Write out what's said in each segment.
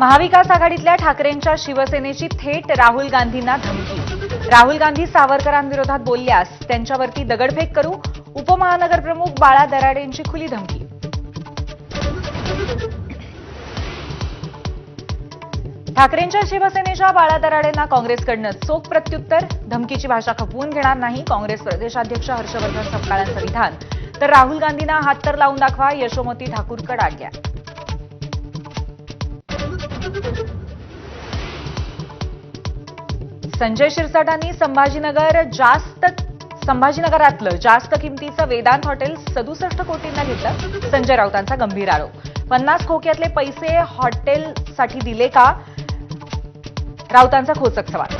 महाविकास आघाडीतल्या ठाकरेंच्या शिवसेनेची थेट राहुल गांधींना धमकी. राहुल गांधी सावरकरांविरोधात बोलल्यास त्यांच्यावरती दगडफेक करू उपमहानगरप्रमुख बाळा दराडेंची खुली धमकी. ठाकरेंच्या शिवसेनेच्या बाळा दराडेंना काँग्रेसकडनं चोख प्रत्युत्तर. धमकीची भाषा खपवून घेणार नाही काँग्रेस प्रदेशाध्यक्ष हर्षवर्धन सपकाळांचं विधान. तर राहुल गांधींना हात तर लावून दाखवा यशोमती ठाकूरकड आज्ञा संजय शिरसाटांनी संभाजीनगर जास्त संभाजीनगरातलं जास्त किमतीचं वेदांत हॉटेल सदुसष्ट कोटींना घेतलं संजय राऊतांचा गंभीर आरोप. पन्नास खोक्यातले पैसे हॉटेलसाठी दिले का? राऊतांचा खोचक सवाल.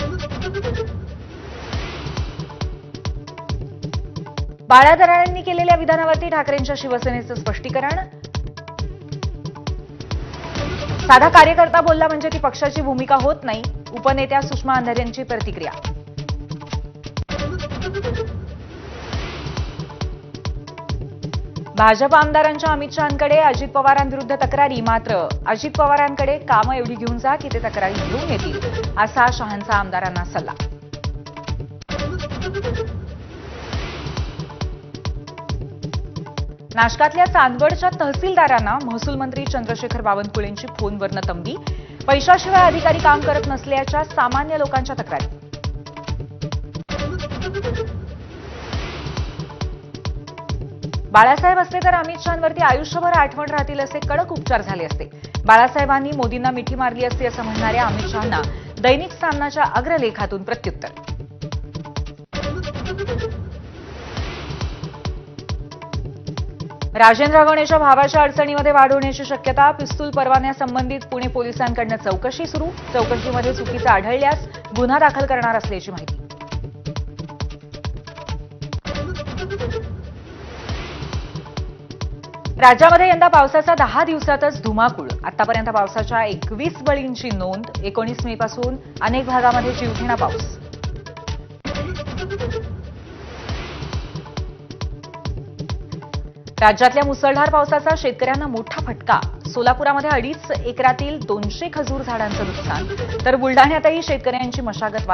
बाळा दराडांनी केलेल्या विधानावरती ठाकरेंच्या शिवसेनेचं स्पष्टीकरण. साधा कार्यकर्ता बोलला म्हणजे ती पक्षाची भूमिका होत नाही. उपनेत्या सुषमा अंधारे यांची प्रतिक्रिया. भाजप आमदारांच्या अमित शहांकडे अजित पवारांविरुद्ध तक्रारी. मात्र अजित पवारांकडे कामं एवढी घेऊन जा की ते तक्रारी घेऊन येतील असा शहांचा आमदारांना सल्ला. नाशकातल्या चांदवडच्या तहसीलदारांना महसूल मंत्री चंद्रशेखर बावनकुळेंची फोनवरनं तंबी. पैशाशिवाय अधिकारी काम करत नसल्याच्या सामान्य लोकांच्या तक्रारी. बाळासाहेब असते तर अमित शहांवरती आयुष्यभर आठवण राहतील असे कडक उपचार झाले असते. बाळासाहेबांनी मोदींना मिठी मारली असते असं म्हणणाऱ्या अमित शहांना दैनिक सामनाच्या अग्रलेखातून प्रत्युत्तर. राजेंद्र गणेशा भावाच्या अडचणीमध्ये वाढ होण्याची शक्यता पिस्तूल परवान्यासंबंधित पुणे पोलिसांकडनं चौकशी सुरू. चौकशीमध्ये चुकीचं आढळल्यास गुन्हा दाखल करणार असल्याची माहिती. राज्यामध्ये यंदा पावसाचा दहा दिवसातच धुमाकूळ. आतापर्यंत पावसाच्या एकवीस बळींची नोंद एकोणीस मे पासून अनेक भागामध्ये जीवघेणा पाऊस. राज्यातल्या मुसळधार पावसाचा शेतकऱ्यांना मोठा फटका. सोलापुरामध्ये अडीच एकरातील दोनशे खजूर झाडांचं नुकसान. तर बुलढाण्यातही शेतकऱ्यांची मशागत